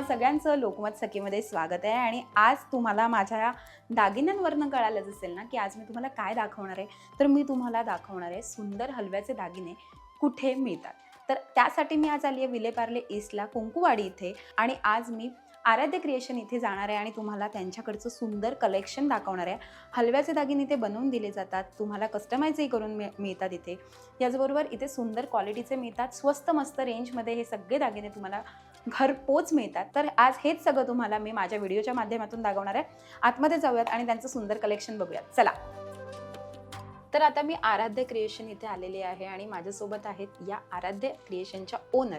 तुम्हा सगळ्यांचं लोकमत सखीमध्ये स्वागत आहे. आणि आज तुम्हाला माझ्या दागिन्यांवरनं कळालंच असेल ना की आज मी तुम्हाला काय दाखवणार आहे? तर मी तुम्हाला दाखवणार आहे सुंदर हलव्याचे दागिने कुठे मिळतात? तर त्यासाठी मी आज आली आहे विलेपार्ले ईस्टला कुंकुवाडी इथे. आणि आज मी आराध्य क्रिएशन इथे जाणार आहे आणि तुम्हाला त्यांच्याकडचं सुंदर कलेक्शन दाखवणार आहे. हलव्याचे दागिने इथे बनवून दिले जातात. तुम्हाला कस्टमाइजही करून मिळ मिळतात इथे. याचबरोबर इथे सुंदर क्वालिटीचे मिळतात. स्वस्त मस्त रेंजमध्ये हे सगळे दागिने तुम्हाला घरपोच मिळतात. तर आज हेच सगळं तुम्हाला मी माझ्या व्हिडिओच्या माध्यमातून दाखवणार आहे. आतमध्ये जाऊयात आणि त्यांचं सुंदर कलेक्शन बघूयात. चला. तर आता मी आराध्य क्रिएशन इथे आलेले आहे आणि माझ्यासोबत आहेत या आराध्य क्रिएशनच्या ओनर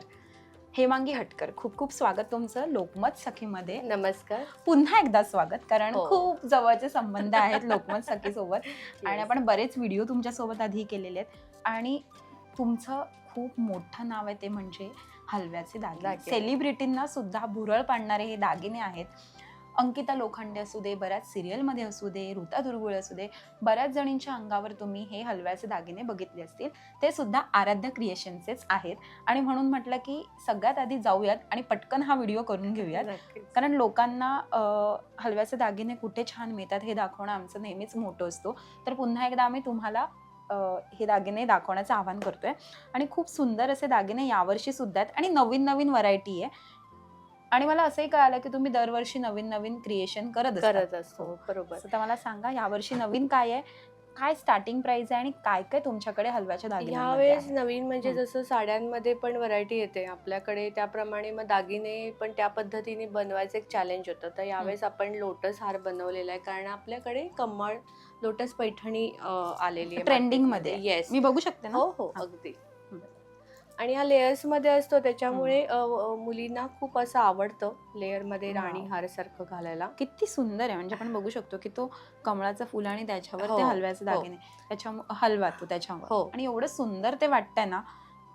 हेमांगी हटकर. खूप खूप स्वागत तुमचं लोकमत सखीमध्ये. नमस्कार. पुन्हा एकदा स्वागत कारण हो. खूप जवळचे संबंध आहेत लोकमत सखीसोबत. आणि आपण बरेच व्हिडिओ तुमच्यासोबत आधी केलेले आहेत. आणि तुमचं खूप मोठं नाव आहे ते म्हणजे हलव्याचे दागिने. दागिने. सेलिब्रिटींना सुद्धा भुरळ पाडणारे हे दागिने आहेत. अंकिता लोखंडे असू दे बऱ्याच सिरियलमध्ये असू दे ऋता दुर्गुळ असू दे बऱ्याच जणींच्या अंगावर तुम्ही हे हलव्याचे दागिने बघितले असतील. ते सुद्धा आराध्य क्रिएशनचेच आहेत. आणि म्हणून म्हटलं की सगळ्यात आधी जाऊयात आणि पटकन हा व्हिडिओ करून घेऊयात. नक्कीच. कारण लोकांना अ, हलव्याचे दागिने कुठे छान मिळतात हे दाखवणं आमचं नेहमीच मोठं असतो. तर पुन्हा एकदा आम्ही तुम्हाला हे दागिने दाखवण्याचं आवाहन करतोय. आणि खूप सुंदर असे दागिने यावर्षी सुद्धा आहेत. आणि नवीन नवीन व्हरायटी आहे. आणि मला असंही कळालं की तुम्ही दरवर्षी नवीन नवीन क्रिएशन करत असता. करत असतो. बरोबर. तर मला सांगा यावर्षी नवीन काय आहे? काय स्टार्टिंग प्राइस आहे आणि काय काय तुमच्याकडे हलव्याच्या दागिन्यांमध्ये यावेळेस आहे? नवीन म्हणजे हं. जसं साड्यांमध्ये पण व्हरायटी येते आपल्याकडे त्याप्रमाणे मग दागिने पण त्या पद्धतीने बनवायचं एक चॅलेंज होतं तर यावेळेस आपण लोटस हार बनवलेला आहे कारण आपल्याकडे कमळ लोटस पैठणी अं, आलेली आहे Trending मध्ये. येस मी बघू शकते ना हो हो. अगदी. आणि हा लेयर्समध्ये असतो त्याच्यामुळे अ, मुलींना खूप असं आवडतं लेअरमध्ये राणी Wow. हार सारखं घालायला किती सुंदर आहे म्हणजे आपण बघू शकतो की तो कमळाचं फुल आणि त्याच्यावर ते हो, हलव्याचे हो. दागिने त्याच्या हलवा तो त्याच्यावर हो. आणि एवढं सुंदर ते वाटतंय ना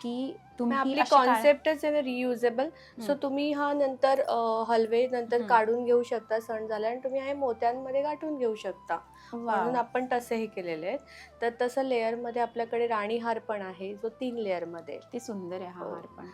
की तुम्ही आपली अशी कॉन्सेप्टच आहे ना रियुजेबल सो. तुम्ही हा नंतर अ, हलवे नंतर. काढून घेऊ शकता सण झाला आणि तुम्ही हे मोत्यांमध्ये गाठून घेऊ शकता वा. म्हणून आपण तसे हे केलेले आहेत तर तसं लेअरमध्ये आपल्याकडे राणी हार पण आहे जो तीन लेअरमध्ये आहे. किती सुंदर आहे हा हो. हार पण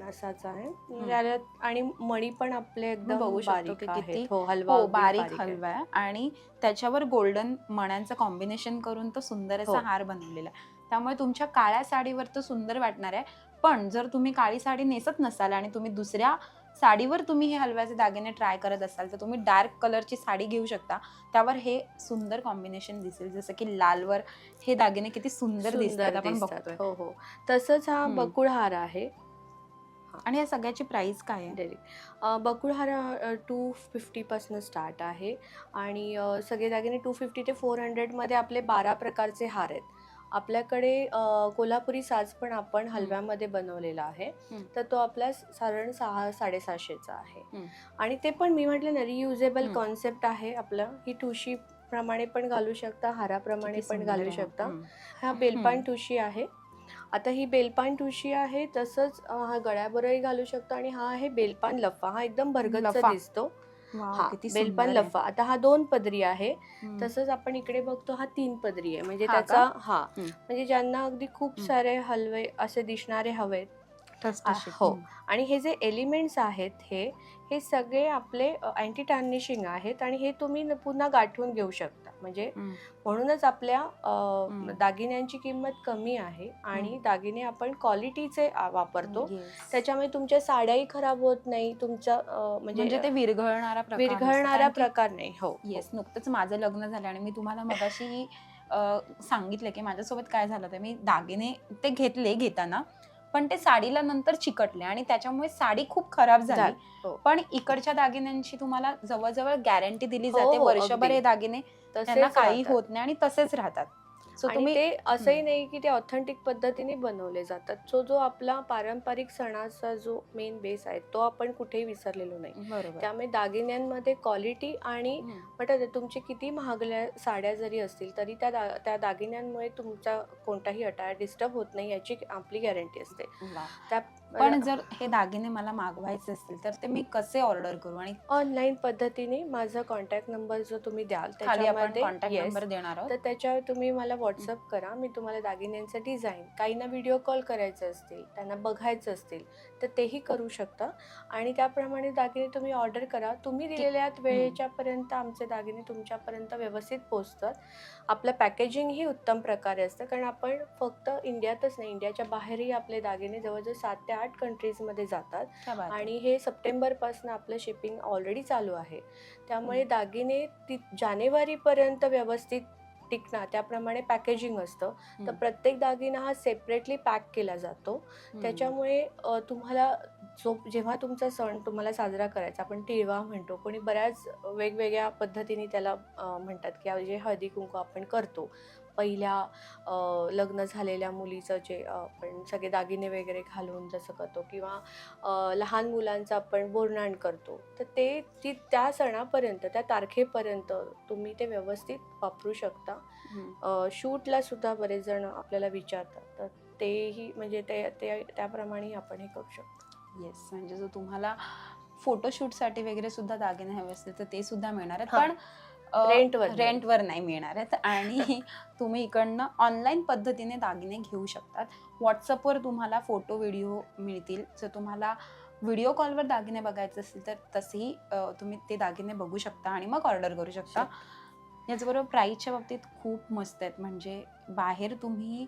पण असाच आहे. त्याला आणि मणी पण आपले एकदम बघू शकतो की. किती- हो हलवा हो अगदी बारीक आहे. हलवा आहे. आणि त्याच्यावर गोल्डन मण्यांचं कॉम्बिनेशन करून तो सुंदर असा हो. हार बनवलेला आहे. त्यामुळे तुमच्या काळ्या साडीवर तो सुंदर वाटणार आहे. पण जर तुम्ही काळी साडी नेसत नसाल आणि तुम्ही दुसऱ्या साडीवर तुम्ही हे हलव्याचे दागिने ट्राय करत असाल तर तुम्ही डार्क कलरची साडी घेऊ शकता. त्यावर हे सुंदर कॉम्बिनेशन दिसेल. जसं की लालवर हे दागिने किती सुंदर सुंदर दिसतात. आपण दिसतात. बघतोय. हो हो. तसंच हा हं. बकुळ हार आहे. आणि या सगळ्याची प्राइस काय आहे? डेली. बकुळ हार टू फिफ्टीपासून स्टार्ट आहे. आणि सगळे दागिने टू फिफ्टी ते फोर हंड्रेडमध्ये आपले बारा प्रकारचे हार आहेत. आपल्याकडे कोल्हापुरी साज पण आपण हलव्यामध्ये बनवलेला आहे. तर तो आपला साधारण सहा साडेसहाशेचा आहे. आणि ते पण मी म्हटलं ना रियुजेबल. कॉन्सेप्ट आहे आपलं. ही ठुशी प्रमाणे पण घालू शकता हाराप्रमाणे पण घालू. शकता. हा. बेलपान ठुशी आहे. आता ही बेलपान ठुशी आहे तसंच हा गळ्याबरोबरही घालू शकतो आणि हा आहे बेलपान लफा हा एकदम लफा. दिसतो हा बेलपान. लफा आता हा दोन पदरी आहे. तसंच आपण इकडे बघतो हा तीन पदरी आहे म्हणजे हा का? त्याचा हा हम्म. म्हणजे ज्यांना अगदी खूप हम्म. सारे हलवे असे दिसणारे हवेत. हो. आणि हे जे एलिमेंट्स आहेत हे हे सगळे आपले अँटी टार्निशिंग आहेत आणि हे तुम्ही न- पुन्हा गाठवून घेऊ शकता म्हणजे. म्हणूनच आपल्या. दागिन्यांची किंमत कमी आहे आणि दागिने आपण क्वालिटीचे वापरतो. त्याच्यामुळे तुमच्या साड्याही खराब होत नाही तुमच्या अ, म्हणजे म्हणजे ते विरघळणारा. विरघळणारा प्रकार नाही हो येस नुकतंच माझं लग्न झालं आणि मी तुम्हाला मगाशी सांगितलं की माझ्यासोबत काय झालं तर मी दागिने ते घेतले घेताना पण ते साडीला नंतर चिकटले आणि त्याच्यामुळे साडी खूप खराब झाली हो. पण इकडच्या दागिन्यांची तुम्हाला जवळजवळ गॅरंटी दिली हो, जाते हो, वर्षभर अगदी. हे दागिने तसेच त्यांना काही राहतात. होत नाही आणि तसेच राहतात सो तुम्ही ते असंही नाही की ते ऑथेंटिक पद्धतीने बनवले जातात. सो जो आपला पारंपरिक सणाचा जो मेन बेस आहे तो आपण कुठेही विसरलेलो नाही. त्यामुळे दागिन्यांमध्ये क्वालिटी आणि. म्हणतात ना, तुमचे किती महागल्या साड्या जरी असतील तरी त्या दा त्या दागिन्यांमुळे तुमचा कोणताही अटायर डिस्टर्ब होत नाही याची आपली गॅरंटी असते. त्या पण जर हे दागिने मला मागवायचे असतील तर ते मी कसे ऑर्डर करू? आणि ऑनलाईन पद्धतीने माझा कॉन्टॅक्ट नंबर जो तुम्ही द्याल खाली आपण त्याच्यामध्ये कॉन्टॅक्ट yes, नंबर देणार आहोत. तर त्याच्यावर तुम्ही मला व्हॉट्सअप करा. मी तुम्हाला दागिन्यांचं डिझाईन काहींना व्हिडिओ कॉल करायचं असतील त्यांना बघायचं असतील तर तेही करू शकता. आणि त्याप्रमाणे दागिने तुम्ही ऑर्डर करा. तुम्ही दिलेल्या वेळेच्यापर्यंत आमचे दागिने तुमच्यापर्यंत व्यवस्थित पोचतात आपलं पॅकेजिंग ही उत्तम प्रकारे असतं. कारण आपण फक्त इंडियातच नाही इंडियाच्या बाहेरही आपले दागिने जवळजवळ सात ते आठ कंट्रीजमध्ये जातात. आणि हे सप्टेंबरपासून आपलं शिपिंग ऑलरेडी चालू आहे त्यामुळे. दागिने ती जानेवारीपर्यंत व्यवस्थित टिकणार त्याप्रमाणे पॅकेजिंग असतं तर. प्रत्येक दागिना हा सेपरेटली पॅक केला जातो. त्याच्यामुळे तुम्हाला जो जेव्हा तुमचा सण तुम्हाला साजरा करायचा आपण टिळवा म्हणतो कोणी बऱ्याच वेगवेगळ्या पद्धतीने त्याला म्हणतात की जे हळदी कुंकू आपण करतो पहिल्या लग्न झालेल्या मुलीचं जे आपण सगळे दागिने वगैरे घालून जसं करतो किंवा लहान मुलांचं आपण बोरनाण करतो तर ते ती त्या सणापर्यंत त्या तारखेपर्यंत तुम्ही ते व्यवस्थित वापरू शकता. शूटला सुद्धा बरेच जण आपल्याला विचारतात तर तेही म्हणजे ते त्याप्रमाणे आपण हे करू शकतो येस म्हणजे जो तुम्हाला फोटोशूटसाठी वगैरे सुद्धा दागिने हवे असतील तर ते सुद्धा मिळणार आहेत. पण रेंटवर. रेंटवर नाही. मिळणार आहेत. आणि तुम्ही इकडनं ऑनलाईन पद्धतीने दागिने घेऊ शकतात. व्हॉट्सअपवर तुम्हाला फोटो व्हिडिओ मिळतील. जर तुम्हाला व्हिडिओ कॉलवर दागिने बघायचे असतील तर तसेही तुम्ही ते दागिने बघू शकता आणि मग ऑर्डर करू शकता. याचबरोबर प्राईसच्या बाबतीत खूप मस्त आहेत. म्हणजे बाहेर तुम्ही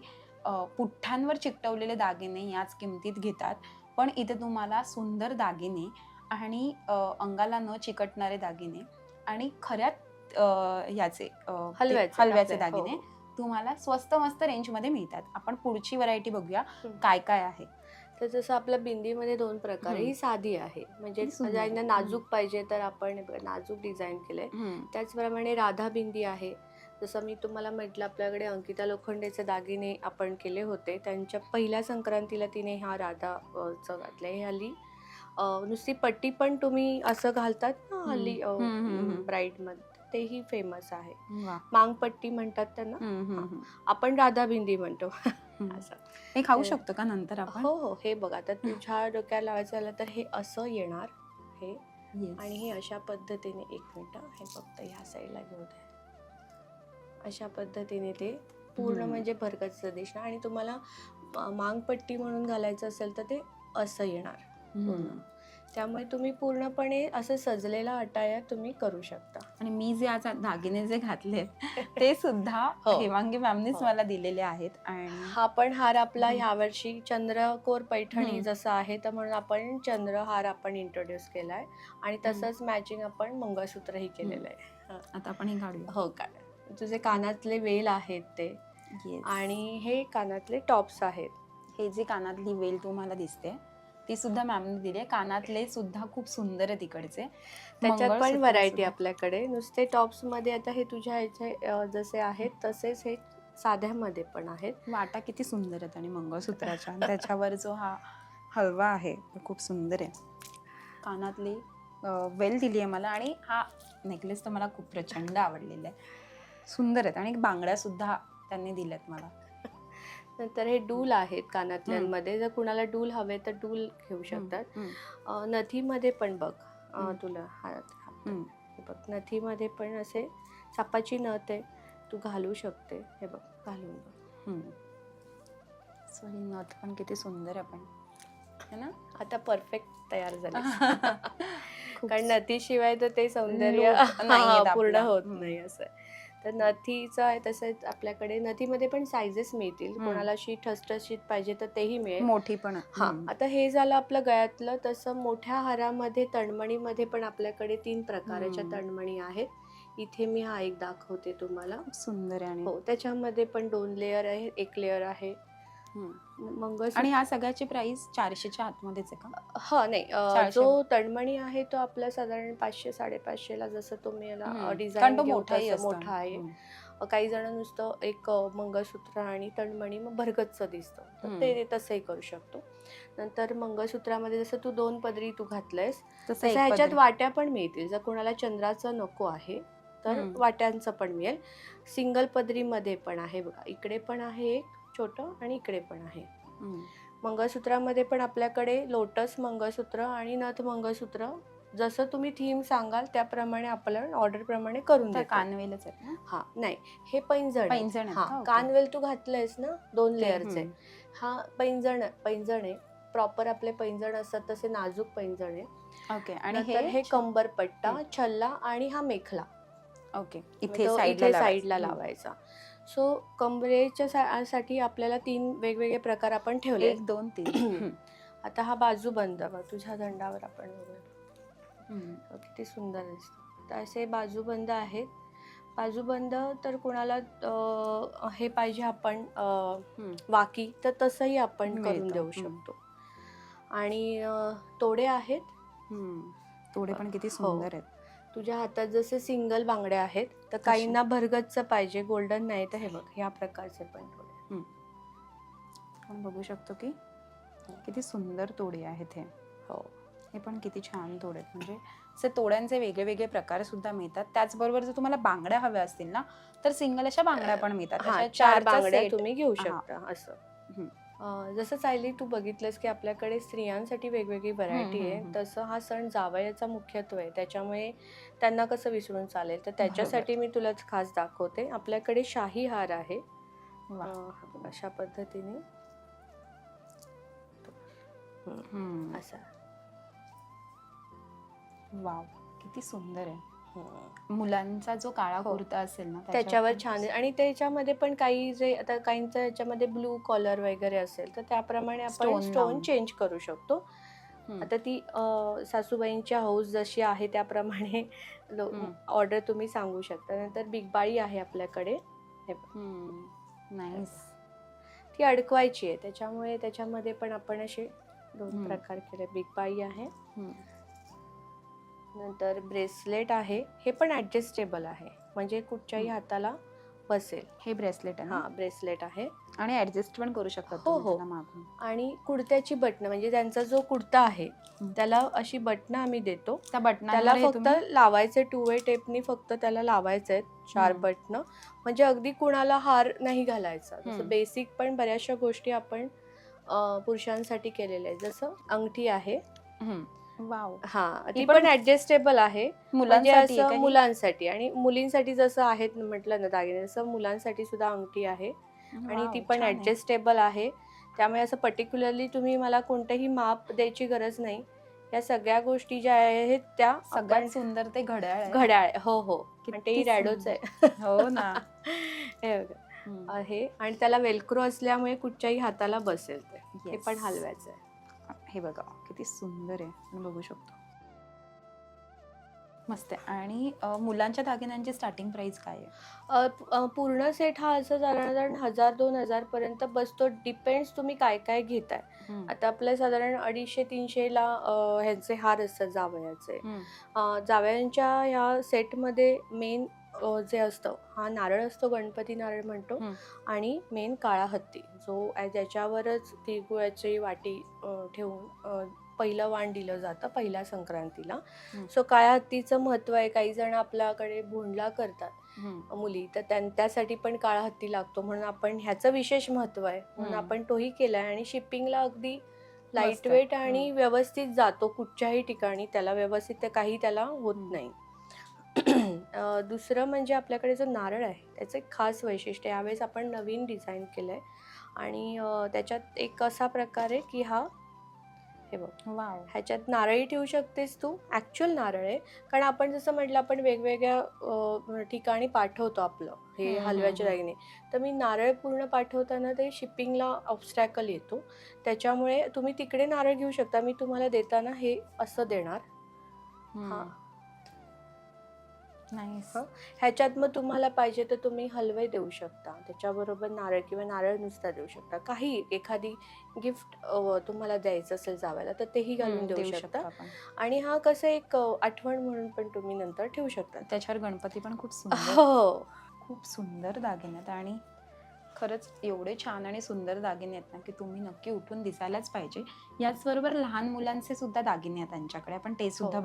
पुठ्ठ्यांवर चिकटवलेले दागिने याच किमतीत घेतात. पण इथे तुम्हाला सुंदर दागिने आणि अंगाला न चिकटणारे दागिने आणि खऱ्यात याचे हलव्याचे हलव्याचे हो. दागिने तुम्हाला स्वस्त मस्त रेंजमध्ये मिळतात आपण पुढची व्हरायटी बघूया. काय काय आहे तर जसं आपल्या बिंदीमध्ये दोन प्रकार. ही साधी आहे म्हणजे ज्यांना. नाजूक पाहिजे तर आपण नाजूक डिझाईन केलंय त्याचप्रमाणे राधा बिंदी आहे जसं मी तुम्हाला म्हटलं आपल्याकडे अंकिता लोखंडेचे दागिने आपण केले होते त्यांच्या पहिल्या संक्रांतीला तिने हा राधा चं घातलंय हे हल्ली नुसती पट्टी पण तुम्ही असं घालतात ना हल्ली हम्म. ब्राईडमध्ये तेही फेमस आहे. वा. मांगपट्टी म्हणतात त्यांना. हम्म, हम्म, हम्म. आपण राधा बिंदी म्हणतो. हम्म. असं. हे खाऊ तर- शकतो का नंतर आपण? हो हो. हे बघा तर तुझ्या डोक्याला लावायचं झालं तर हे असं येणार हे. Yes. आणि हे अशा पद्धतीने एक मिनिट हे फक्त ह्या साईडला घेऊ दे. अशा पद्धतीने ते पूर्ण हम्म. म्हणजे भरगतचं दिसणार. आणि तुम्हाला अ, मांगपट्टी म्हणून घालायचं असेल तर ते असं येणार. हम्म. त्यामुळे तुम्ही पूर्णपणे असं सजलेला अटाया तुम्ही करू शकता आणि मी जे आज दागिने जे घातले ते सुद्धा हो. हेमांगी मॅमनीच हो. मला दिलेले आहेत आणि हा पण हार आपला हम्म. यावर्षी चंद्रकोर पैठणी हम्म. जसं आहे तर म्हणून आपण चंद्रहार आपण इंट्रोड्यूस केलाय आणि तसंच मॅचिंग आपण मंगळसूत्रही केलेलं आहे आता आपण हे काढूया हो काय तुझे कानातले वेल आहेत ते Yes. आणि हे कानातले टॉप्स आहेत हे जी कानातली वेल तुम्हाला दिसते ती सुद्धा मॅमने दिली. आहे कानातले सुद्धा खूप सुंदर आहे तिकडचे त्याच्यात पण मंगळसूत्र व्हरायटी सुद्धा. आपल्याकडे. नुसते टॉप्समध्ये आता हे तुझ्या ह्याचे अ, जसे आहेत तसेच हे साध्यामध्ये पण आहेत. वाटा किती सुंदर आहेत आणि मंगळसूत्राच्या. आणि त्याच्यावर जो हा हलवा आहे तो खूप सुंदर आहे. कानातली वेल दिली आहे मला आणि हा नेकलेस तर मला खूप प्रचंड आवडलेला आहे. सुंदर आहेत आणि बांगड्या सुद्धा त्यांनी दिल्यात मला. नंतर हे डूल आहेत कानातल्यांमध्ये. जर कुणाला डूल हवे तर डूल घेऊ शकतात. नथीमध्ये पण बघ. तुला हा हा- हम्म. हे बघ नथीमध्ये पण असे सापाची नथ आहे. तू घालू शकते. हे बघ घालून बघ. सो ही नथ पण किती सुंदर आहे पण. है ना? आता परफेक्ट तयार झाले. कारण नथीशिवाय तर ते सौंदर्य पूर्ण. होत. नाही असं. तर नथीचं आहे तसंच आपल्याकडे नथीमध्ये पण सायझेस मिळतील हम्म. कोणाला अशी ठसठशीत पाहिजे तर तेही मिळेल मोठी पण हा हम्म. आता हे झालं आपलं गळ्यातलं तसं मोठ्या हारामध्ये तणमणीमध्ये पण आपल्याकडे तीन प्रकारच्या हम्म. तणमणी आहेत इथे मी हा एक दाखवते तुम्हाला सुंदर आहे आणि हो त्याच्यामध्ये पण दोन लेअर आहे एक लेअर आहे. मंगळसूत्र आणि ह्या सगळ्याची प्राइस चारशेच्या आतमध्येच आहे का? हा नाही. जो तणमणी आहे तो आपला साधारण पाचशे साडेपाचशे ला जसं तुम्ही डिझाईन मोठा आहे. काही जण नुसतं एक मंगळसूत्र आणि तणमणी मग भरगतचं दिसतं. तर. ते तसंही करू शकतो. नंतर मंगळसूत्रामध्ये जसं तू दोन पदरी तू घातलंयस तसं ह्याच्यात. वाट्या पण मिळतील. जर कोणाला चंद्राचं नको आहे तर. वाट्यांचं पण मिळेल. सिंगल पदरीमध्ये पण आहे बघा. इकडे पण आहे एक छोटं आणि इकडे पण आहे. मंगळसूत्रामध्ये पण आपल्याकडे लोटस मंगळसूत्र आणि नथ मंगळसूत्र जसं तुम्ही थीम सांगाल त्याप्रमाणे आपल्याला ऑर्डर प्रमाणे करून देतो. कानवेलच आहेत ना हा नाही हे पैंजण आहे. पैंजण आहेत हा? ओके. कानवेल तू घातलंयस ना दोन लेअरचे हम्म. हा पैंजण पैंजण आहे प्रॉपर आपले पैंजण असतात तसे नाजूक पैंजण आहे ओके आणि हे हे कंबर पट्टा हम्म. छल्ला आणि हा मेखला ओके इथे इथे साईडला साईडला लावायचा सो कमरेच्या सा- साठी आपल्याला तीन वेगवेगळे प्रकार आपण ठेवले एक दोन तीन. आता हा बाजू बंद बघ तुझ्या दंडावर आपण बघूया किती सुंदर दिसतं तर असे बाजूबंद आहेत बाजूबंद तर कुणाला हे पाहिजे आपण. वाकी तर तसंही आपण करून. देऊ. शकतो आणि तोडे आहेत. तोडे पण किती हो. सुंदर आहेत तुझ्या हातात जसे सिंगल बांगड्या आहेत तर काहींना भरगतचं पाहिजे. गोल्डन नाही तर हे बघ ह्या प्रकारचे पण तोडे आपण बघू शकतो की किती सुंदर तोडे आहेत हे. हो. हे पण किती छान तोडे आहेत. म्हणजे असे तोड्यांचे वेगळे वेगळे प्रकार सुद्धा मिळतात. त्याचबरोबर जर तुम्हाला बांगड्या हव्या असतील ना तर सिंगल अशा बांगड्या पण मिळतात. चार बांगड्या. तुम्ही घेऊ. शकता असं. जसं सायली तू बघितलंस की आपल्याकडे स्त्रियांसाठी वेगवेगळी व्हरायटी आहे. तसं हा सण जावयाचा मुख्यत्व आहे. त्याच्यामुळे त्यांना कसं विसरून चालेल? तर त्याच्यासाठी मी तुला खास दाखवते. आपल्याकडे शाही हार आहे. अशा पद्धतीने. असा. वाव. किती सुंदर आहे. मुलांचा जो काळा हो. कुर्ता असेल ना त्याच्यावर छान आणि त्याच्यामध्ये पण काही जे आता काहींचं याच्यामध्ये ब्लू कॉलर वगैरे असेल तर त्याप्रमाणे आपण स्टोन. चेंज करू शकतो. आता ती सासूबाईंच्या हाऊस जशी आहे त्याप्रमाणे. ऑर्डर तुम्ही सांगू शकता नंतर बिगबाळी आहे आपल्याकडे हे ती अडकवायची आहे त्याच्यामुळे त्याच्यामध्ये पण आपण असे दोन. प्रकार केले बिगबाळी आहे. नंतर ब्रेसलेट आहे हे पण ऍडजस्टेबल आहे म्हणजे कुठच्याही. हाताला बसेल हे ब्रेसलेट आहे? हा ब्रेसलेट आहे आणि ऍडजस्ट पण करू शकतात हो, तुम्ही हो. त्याला मागून. आणि कुर्त्याची बटणं म्हणजे त्यांचा जो कुर्ता आहे. त्याला अशी बटणं आम्ही देतो त्या बटनाला त्याला फक्त लावायचे टू वे टेपनी फक्त त्याला लावायचे आहेत चार. बटणं म्हणजे अगदी कुणाला हार नाही घालायचा. जसं बेसिक पण बऱ्याचशा गोष्टी आपण अं, पुरुषांसाठी केलेल्या आहेत जसं अंगठी आहे वाव. हा ती पण ऍडजस्टेबल आहे. म्हणजे मुलांसाठी असं ही? मुलांसाठी. आणि मुलींसाठी जसं आहेत म्हटलं ना दागिने तसं मुलांसाठी सुद्धा अंगठी आहे. आणि वाव, ती पण छान आहे. ऍडजस्टेबल आहे. त्यामुळे असं पर्टिक्युलरली तुम्ही मला कोणतंही माप द्यायची गरज नाही. या सगळ्या गोष्टी ज्या आहेत त्या सगळ्यात सुंदर ते घड्याळ आहे. घड्याळ हो हो. किती तेही रॅडोच. आहे. हो ना. हे बघा, हम्म. आहे. आणि त्याला वेलक्रो असल्यामुळे कुठच्याही हाताला बसेल ते. हे Yes. पण हलवायचं आहे. हे बघा किती सुंदर आहे. आपण बघू शकतो. मस्त आहे. आणि मुलांच्या दागिन्यांची स्टार्टिंग प्राइस काय आहे? पूर्ण सेट हा असं साधारण हजार दोन हजार पर्यंत बसतो डिपेंड्स तुम्ही काय काय घेताय. आता आपल्या साधारण अडीचशे तीनशेला ह्यांचे हार असतात जावयाचे. जावयांच्या ह्या सेटमध्ये मेन जे असतं हा नारळ असतो गणपती नारळ म्हणतो. आणि मेन काळा हत्ती जो ज्याच्यावरच तिळगुळाची वाटी ठेवून पहिलं वाण दिलं जातं पहिल्या संक्रांतीला. सो काळ्या हत्तीचं महत्त्व आहे काही जण आपल्याकडे भोंडला करतात. मुली तर त्यां त्यासाठी पण काळा हत्ती लागतो म्हणून आपण ह्याचं विशेष महत्त्व आहे म्हणून. आपण तोही केलाय आणि शिपिंगला अगदी लाइट. वेट आणि व्यवस्थित जातो कुठच्याही ठिकाणी त्याला व्यवस्थित ते काही त्याला होत. नाही दुसरं म्हणजे आपल्याकडे जो नारळ आहे त्याचं एक खास वैशिष्ट्य आहे. यावेळेस आपण नवीन डिझाईन केलं आहे आणि त्याच्यात एक असा प्रकार आहे की हा हे बघ. ह्याच्यात नारळी ठेवू शकतेस तू ॲक्च्युअल नारळ आहे. कारण आपण जसं म्हटलं आपण वेगवेगळ्या ठिकाणी पाठवतो आपलं हे हम्म, हलव्याचे हम्म. दागिने. तर मी नारळ पूर्ण पाठवताना ते शिपिंगला ऑब्स्टॅकल येतो. त्याच्यामुळे तुम्ही तिकडे नारळ घेऊ शकता. मी तुम्हाला देताना हे असं देणार. हा. नाईस हं. ह्याच्यात मग तुम्हाला पाहिजे तर तुम्ही हलवे देऊ शकता. त्याच्याबरोबर नारळ किंवा नारळ नुसता देऊ शकता. काही एखादी गिफ्ट तुम्हाला द्यायचं असेल जावायला तर तेही घालून देऊ शकता. आणि हा कसं एक आठवण म्हणून पण तुम्ही नंतर ठेवू शकता. त्याच्यावर गणपती पण खूप सुंदर हो खूप सुंदर दागिने आहेत आणि खरंच एवढे छान आणि सुंदर दागिने आहेत ना की तुम्ही नक्की उठून दिसायलाच पाहिजे. याचबरोबर लहान मुलांचे सुद्धा दागिने आहेत त्यांच्याकडे. आपण ते सुद्धा हो.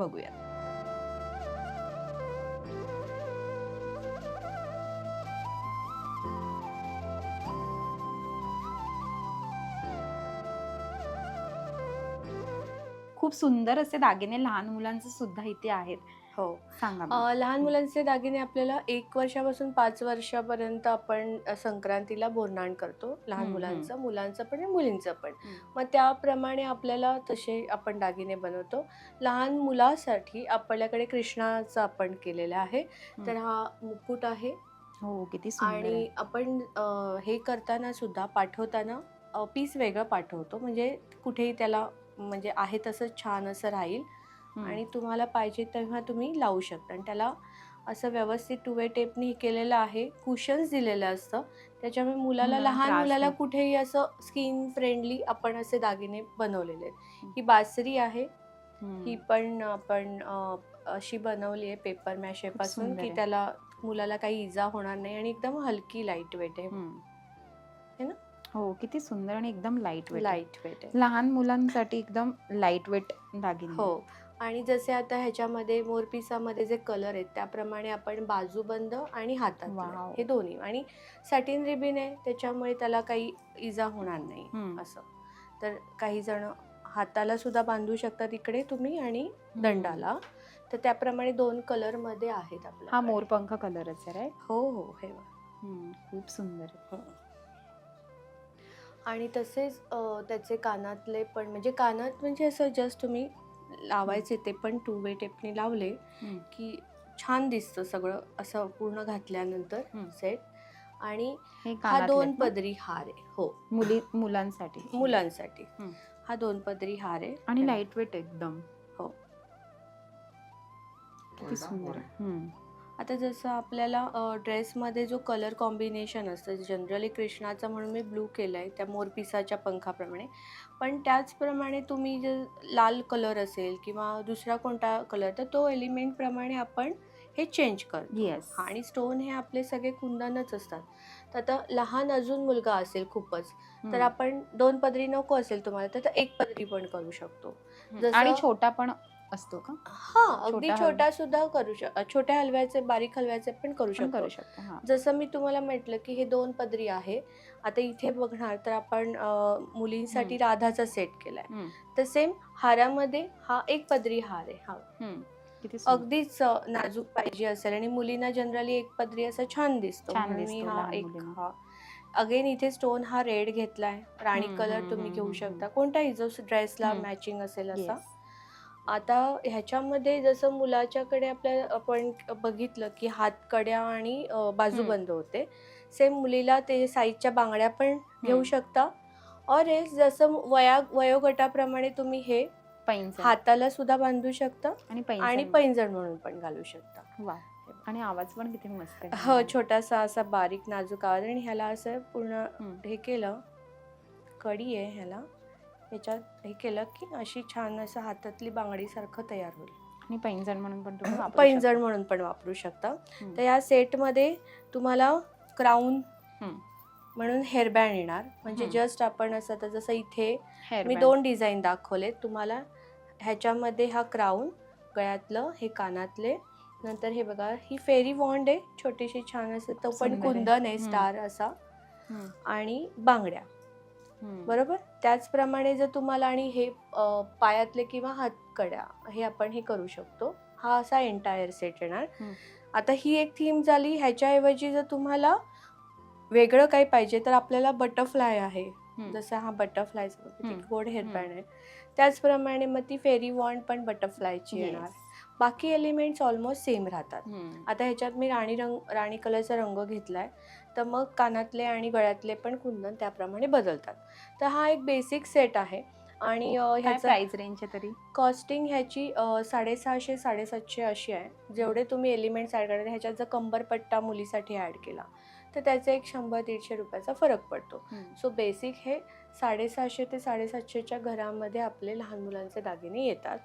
खूप सुंदर असे दागिने लहान मुलांचे सुद्धा इथे आहेत. हो. सांगा. अ, लहान मुलांचे दागिने आपल्याला एक वर्षापासून पाच वर्षापर्यंत आपण अ, संक्रांतीला बोरनाण करतो. लहान हम्म, मुलांचं मुलांचं पण आणि मुलींचं पण. हम्म. मग त्याप्रमाणे आपल्याला तसे आपण दागिने बनवतो. लहान मुलासाठी आपल्याकडे कृष्णाचं आपण केलेलं आहे. तर हा मुकुट आहे. हो किती सुंदर आणि आहे. आपण अ, हे करताना सुद्धा पाठवताना पीस वेगळं पाठवतो. म्हणजे कुठेही त्याला म्हणजे आहे तसं छान असं राहील. आणि तुम्हाला पाहिजे तेव्हा तुम्ही लावू शकता आणि त्याला असं व्यवस्थित टू वे टेपनी हे केलेलं आहे कुशन्स दिलेलं असतं त्याच्यामुळे मुलाला लहान मुलाला. कुठेही असं स्किन फ्रेंडली आपण असे दागिने बनवलेले आहेत. ही बासरी आहे. ही पण आपण अशी बनवली आहे पेपर मॅशेपासून की. त्याला मुलाला काही इजा होणार नाही आणि एकदम हलकी लाइट वेट आहे ना? हो किती सुंदर आणि एकदम लाइट वेट लाइट वेट आहे लहान मुलांसाठी एकदम लाइट वेट दागिने हो आणि जसे आता ह्याच्यामध्ये मोरपिसामध्ये जे कलर आहेत त्याप्रमाणे आपण बाजूबंद आणि हातात. हे दोन्ही आणि सॅटिन रिबिन आहे त्याच्यामुळे त्याला काही इजा होणार नाही. असं तर काही जण हाताला सुद्धा बांधू शकतात इकडे तुम्ही आणि दंडाला तर त्याप्रमाणे दोन कलरमध्ये आहेत आपल्या हा मोरपंख कलरच आहे हो हो हे. खूप सुंदर आहे. हो. आणि तसेच त्याचे कानातले पण म्हणजे कानात म्हणजे असं जस्ट तुम्ही लावायचे ते पण टू वे टेपने लावले. की छान दिसतं सगळं असं पूर्ण घातल्यानंतर. सेट आणि हे दोन? पदरी हार आहे हो मुली मुलांसाठी मुलांसाठी. हा दोन पदरी हार आहे आणि लाइट वेट एकदम हो. किती सुंदर. आता जसं आपल्याला ड्रेसमध्ये जो कलर कॉम्बिनेशन असतं जनरली कृष्णाचा म्हणून मी ब्लू केलं आहे त्या मोरपिसाच्या पंखाप्रमाणे. पण त्याचप्रमाणे तुम्ही जे लाल कलर असेल किंवा दुसरा कोणता कलर तर तो एलिमेंटप्रमाणे आपण हे चेंज करतो. येस आणि स्टोन हे आपले सगळे कुंदनच असतात. तर आता लहान अजून मुलगा असेल खूपच तर. आपण दोन पदरी नको असेल तुम्हाला तर एक पदरी पण करू शकतो. आणि छोटा पण असतो का हा अगदी छोटा छोटा सुद्धा करू शक छोट्या हलव्याचे बारीक हलव्याचे पण करू पण शकतो करू शकतो हा जसं मी तुम्हाला म्हटलं की हे दोन पदरी आहे आता इथे बघणार तर आपण अ, मुलींसाठी हम्म. राधाचा सेट केलाय हम्म. तर सेम हारामध्ये हा एक पदरी हार आहे हा हम्म. किती सुंदर. अगदीच अ, नाजूक पाहिजे असेल आणि मुलींना जनरली एक पदरी असं छान दिसतो छान म्हणून मी दिसतो हा लहान एक मुलींना. हा अगेन इथे स्टोन हा रेड घेतलाय राणी हम्म, कलर हम्म, तुम्ही हम्म, घेऊ हम्म, शकता कोणताही जो ड्रेसला हम्म. मॅचिंग असेल असा Yes. आता ह्याच्यामध्ये जसं मुलाच्याकडे आपल्या आपण बघितलं की हातकड्या आणि बाजूबंद होते. सेम मुलीला ते साईजच्या बांगड्या पण घेऊ. शकता. और हे जसं वया वयोगटाप्रमाणे तुम्ही हे हाताला सुद्धा बांधू शकता आणि पैंजण. म्हणून पण घालू शकता. आणि आवाज पण किती मस्त. हो छोटासा असा बारीक नाजूक आवाज. आणि ह्याला असं पूर्ण. हे केलं. कडी आहे ह्याला. ह्याच्यात हे केलं की अशी छान असं हातातली बांगडी सारखं तयार होईल आणि पैंजण म्हणून पण तुम्ही वापरू पैंजण शकता. म्हणून पण वापरू शकता हम्म. तर या सेटमध्ये तुम्हाला क्राऊन हम्म. म्हणून हेअरबँड येणार म्हणजे हम्म. जस्ट आपण असं आता जसं इथे Hair मी band. दोन डिझाईन दाखवले तुम्हाला ह्याच्यामध्ये हा क्राऊन गळ्यातलं हे कानातले नंतर हे बघा ही फेरी वॉन्ड आहे छोटीशी छान असं तो पण आहे. कुंदन आहे हम्म. स्टार असा हम्म. आणि बांगड्या. बरोबर? त्याचप्रमाणे जर तुम्हाला आणि हे पायातले किंवा हातकड्या हे आपण हे करू शकतो. हा असा एंटायर सेट येणार. आता ही एक थीम झाली. ह्याच्याऐवजी जर तुम्हाला वेगळं काही पाहिजे तर आपल्याला बटरफ्लाय आहे. जसं हा बटरफ्लायचा हम्म. गोड हेअरबँड आहे त्याचप्रमाणे मग ती फेरी वॉन्ड पण बटरफ्लायची येणार. बाकी एलिमेंट्स ऑलमोस्ट सेम राहतात. आता ह्याच्यात मी राणी रंग राणी कलरचा रंग घेतलाय तर मग कानातले आणि गळ्यातले पण कुंदन त्याप्रमाणे बदलतात. तर हा एक बेसिक सेट आहे. आणि प्राइस रेंज आहे तरी? कॉस्टिंग ह्याची साडेसहाशे साडेसातशे अशी आहे. जेवढे तुम्ही एलिमेंट्स ॲड करता ह्याच्यात जर कंबरपट्टा मुलीसाठी ॲड केला तर त्याचा एक शंभर दीडशे रुपयाचा फरक पडतो. सो बेसिक हे साडेसहाशे ते साडेसातशेच्या घरामध्ये आपले लहान मुलांचे दागिने येतात.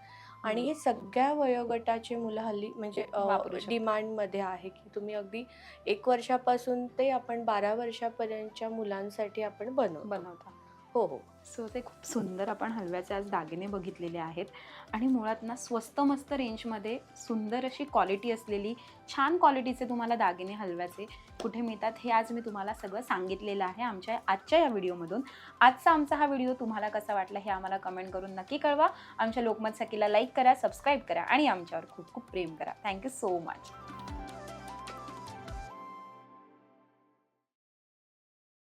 आणि हे सगळ्या वयोगटाची मुलं हल्ली म्हणजे. डिमांडमध्ये आहे की तुम्ही अगदी एक वर्षापासून ते आपण बारा वर्षापर्यंतच्या मुलांसाठी आपण बनवतो. बनवता. हो हो. सो ते खूप सुंदर आपण हलव्याचे आज दागिने बघितलेले आहेत. आणि मुळात ना स्वस्त मस्त रेंजमध्ये सुंदर अशी क्वालिटी असलेली छान क्वालिटीचे तुम्हाला दागिने हलव्याचे कुठे मिळतात हे आज मी तुम्हाला सगळं सांगितलेलं आहे आमच्या आजच्या या व्हिडिओमधून. आजचा आमचा हा व्हिडिओ तुम्हाला कसा वाटला हे आम्हाला कमेंट करून नक्की कळवा. आमच्या लोकमत सखीला लाईक करा सबस्क्राईब करा आणि आमच्यावर खूप खूप प्रेम करा. Thank you so much